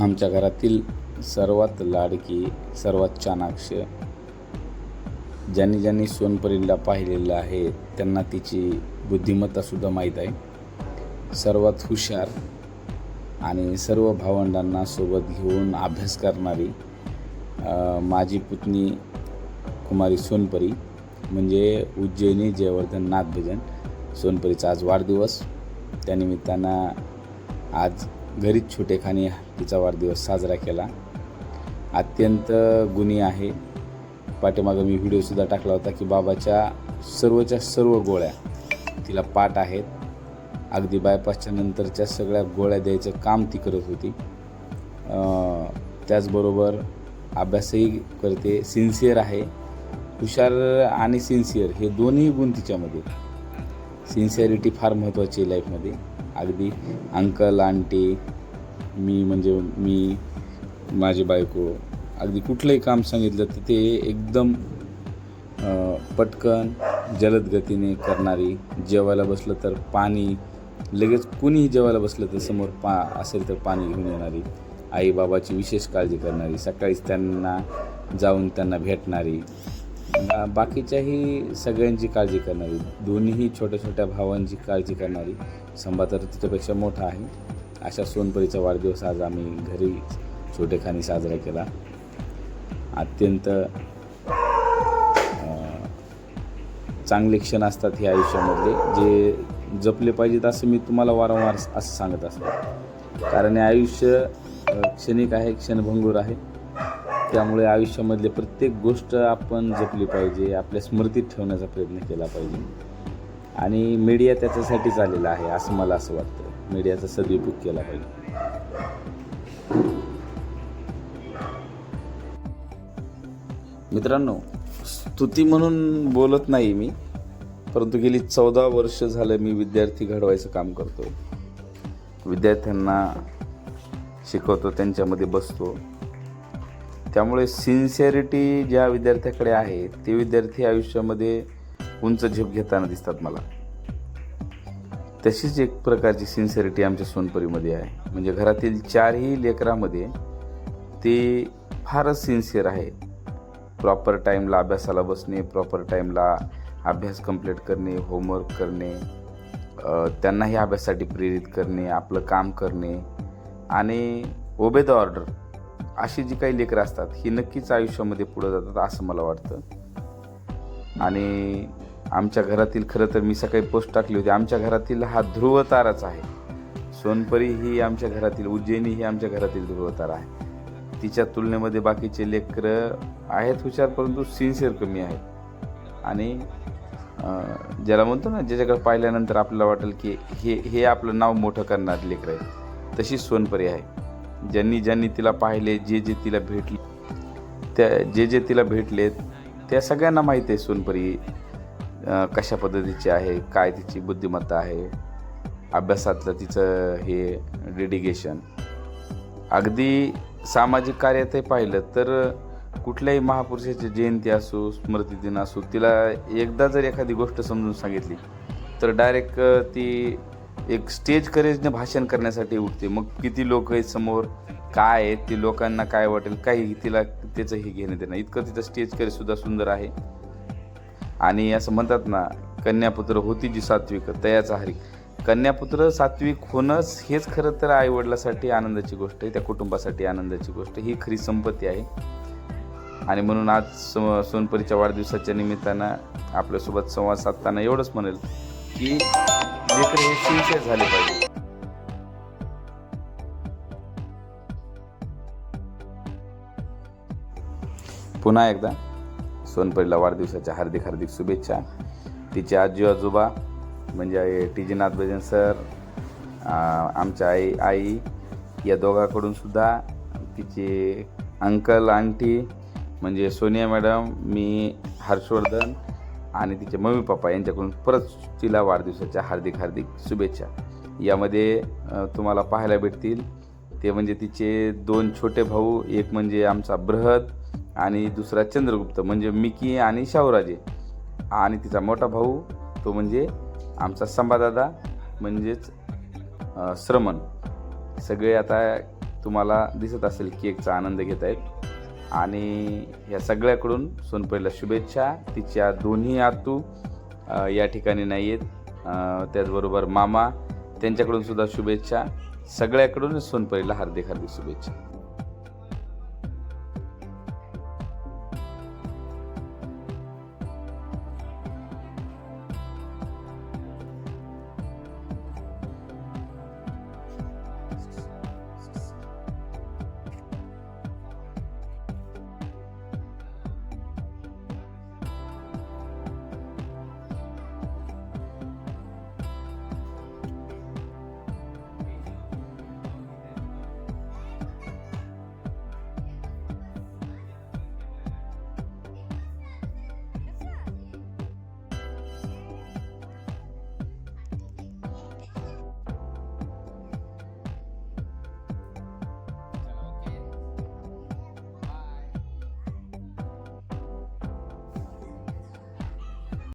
आमच्या घरातील सर्वात लाडकी सर्वात चाणाक्ष ज्यांनी ज्यांनी सोनपरीला पाहिलेलं आहे त्यांना तिची बुद्धिमत्तासुद्धा माहीत आहे. सर्वात हुशार आणि सर्व भावंडांना सोबत घेऊन अभ्यास करणारी माझी पुतणी कुमारी सोनपरी म्हणजे उज्जैनी जयवर्धन नाथ भजन सोनपरीचा आज वाढदिवस. त्यानिमित्तानं आज घरीच छोटेखानी तिचा वाढदिवस साजरा केला. अत्यंत गुणी आहे. पाठीमागं मी व्हिडिओसुद्धा टाकला होता की बाबाच्या सर्वच्या सर्व गोळ्या तिला पाठ आहेत. अगदी बायपासच्या नंतरच्या सगळ्या गोळ्या द्यायचं काम ती करत होती. त्याचबरोबर अभ्यासही करते. सिन्सिअर आहे. हुशार आणि सिन्सिअर हे दोन्ही गुण तिच्यामध्ये. सिन्सिअरिटी फार महत्त्वाची आहे लाईफमध्ये अगदी अंकल आंटी मी म्हणजे मी माझी बायको अगदी कुठलंही काम सांगितलं तर ते एकदम पटकन जलद गतीने करणारी जेवायला बसलं तर पाणी लगेच कुणीही जेवायला बसलं तर समोर पा असेल तर पाणी घेऊन येणारी आई बाबाची विशेष काळजी करणारी सकाळीच त्यांना जाऊन त्यांना भेटणारी बाकीच्याही सगळ्यांची काळजी करणारी दोन्हीही छोट्या छोट्या भावांची काळजी करणारी संभा तर तिच्यापेक्षा मोठा आहे. अशा सोनपरीचा वाढदिवस आज आम्ही घरी छोटेखानी साजरा केला. अत्यंत चांगले क्षण असतात हे आयुष्यामधले. जे जपले पाहिजेत असं मी तुम्हाला वारंवार असं सांगत असतो. कारण हे आयुष्य क्षणिक आहे क्षणभंगूर आहे. त्यामुळे आयुष्यामधले प्रत्येक गोष्ट आपण जपली पाहिजे आपल्या स्मृतीत ठेवण्याचा प्रयत्न केला पाहिजे. आणि मीडिया त्याच्यासाठीच आलेला आहे असं मला असं वाटतं. मीडियाचा सदुपयोग केला पाहिजे. मित्रांनो स्तुती म्हणून बोलत नाही मी परंतु गेली चौदा वर्ष झालं मी विद्यार्थी घडवायचं काम करतो विद्यार्थ्यांना शिकवतो त्यांच्यामध्ये बसतो. त्यामुळे सिन्सिअरिटी ज्या विद्यार्थ्याकडे आहे ते विद्यार्थी आयुष्यामध्ये उंच झेप घेताना दिसतात मला. तशीच एक प्रकारची सिन्सिअरिटी आमच्या सोनपरीमध्ये आहे. म्हणजे घरातील चारही लेकरामध्ये ते फारच सिन्सिअर आहे. प्रॉपर टाईमला अभ्यासाला बसणे प्रॉपर टाईमला अभ्यास कंप्लीट करणे होमवर्क करणे त्यांनाही अभ्यासासाठी प्रेरित करणे आपलं काम करणे आणि ओबे द ऑर्डर. अशी जी काही लेकरं असतात ही नक्कीच आयुष्यामध्ये पुढं जातात असं मला वाटतं. आणि आमच्या घरातील खरं तर मी सकाळी पोस्ट टाकली होती. आमच्या घरातील हा ध्रुव ताराच आहे. सोनपरी ही आमच्या घरातील उज्जैनी ही आमच्या घरातील ध्रुवतारा आहे. तिच्या तुलनेमध्ये बाकीचे लेकरं आहेत हुशार परंतु सिन्सिअर कमी आहेत. आणि ज्याला म्हणतो ना ज्याच्याकडे पाहिल्यानंतर आपल्याला वाटेल की हे हे आपलं नाव मोठं करणार लेकरं आहे तशीच सोनपरी आहे. ज्यांनी ज्यांनी तिला पाहिले जे जे तिला भेटले त्या जे जे तिला भेटलेत त्या सगळ्यांना माहीत आहे सोनपरी कशा पद्धतीची आहे काय तिची बुद्धिमत्ता आहे अभ्यासातलं तिचं हे डेडिकेशन. अगदी सामाजिक कार्यातही पाहिलं तर कुठल्याही महापुरुषाची जयंती असो स्मृतिदिन असो तिला एकदा जर एखादी गोष्ट समजून सांगितली तर डायरेक्ट ती एक स्टेज करेजने भाषण करण्यासाठी उठते. मग किती लोक आहेत समोर काय आहेत ते लोकांना काय वाटेल काही तिला त्याचं हे घेणं देणं. इतकं तिचं स्टेज करेज सुद्धा सुंदर आहे. आणि असं म्हणतात ना कन्यापुत्र होती जी सात्विक तयाचा हरी कन्यापुत्र सात्विक होणंच हेच खरं तर आईवडिलासाठी आनंदाची गोष्ट आहे त्या कुटुंबासाठी आनंदाची गोष्ट ही खरी संपत्ती आहे. आणि म्हणून आज सो सोनपरीच्या वाढदिवसाच्या निमित्तानं आपल्यासोबत संवाद साधताना एवढंच म्हणेल की लेकरं हे सिन्सिअर झाले पाहिजे. पुन्हा एकदा सोनपरीला वाढदिवसाच्या हार्दिक हार्दिक शुभेच्छा. तिचे आजी आजोबा म्हणजे टी जी नाथ भजन सर आमच्या आई आई या दोघांकडून सुद्धा तिचे अंकल आंटी म्हणजे सोनिया मॅडम मी हर्षवर्धन आणि तिचे मम्मी पप्पा यांच्याकडून परत तिला वाढदिवसाच्या हार्दिक हार्दिक शुभेच्छा. यामध्ये तुम्हाला पाहायला भेटतील ते म्हणजे तिचे दोन छोटे भाऊ एक म्हणजे आमचा बृहद आणि दुसरा चंद्रगुप्त म्हणजे मिकी आणि शाहूराजे. आणि तिचा मोठा भाऊ तो म्हणजे आमचा संभादादा म्हणजेच श्रमण. सगळे आता तुम्हाला दिसत असेल केकचा आनंद घेत आहेत. आणि या सगळ्याकडून सोनपरीला शुभेच्छा. तिच्या दोन्ही आतू या ठिकाणी नाही आहेत. त्याचबरोबर मामा त्यांच्याकडून सुद्धा शुभेच्छा. सगळ्याकडून सोनपरीला हार्दिक हार्दिक शुभेच्छा.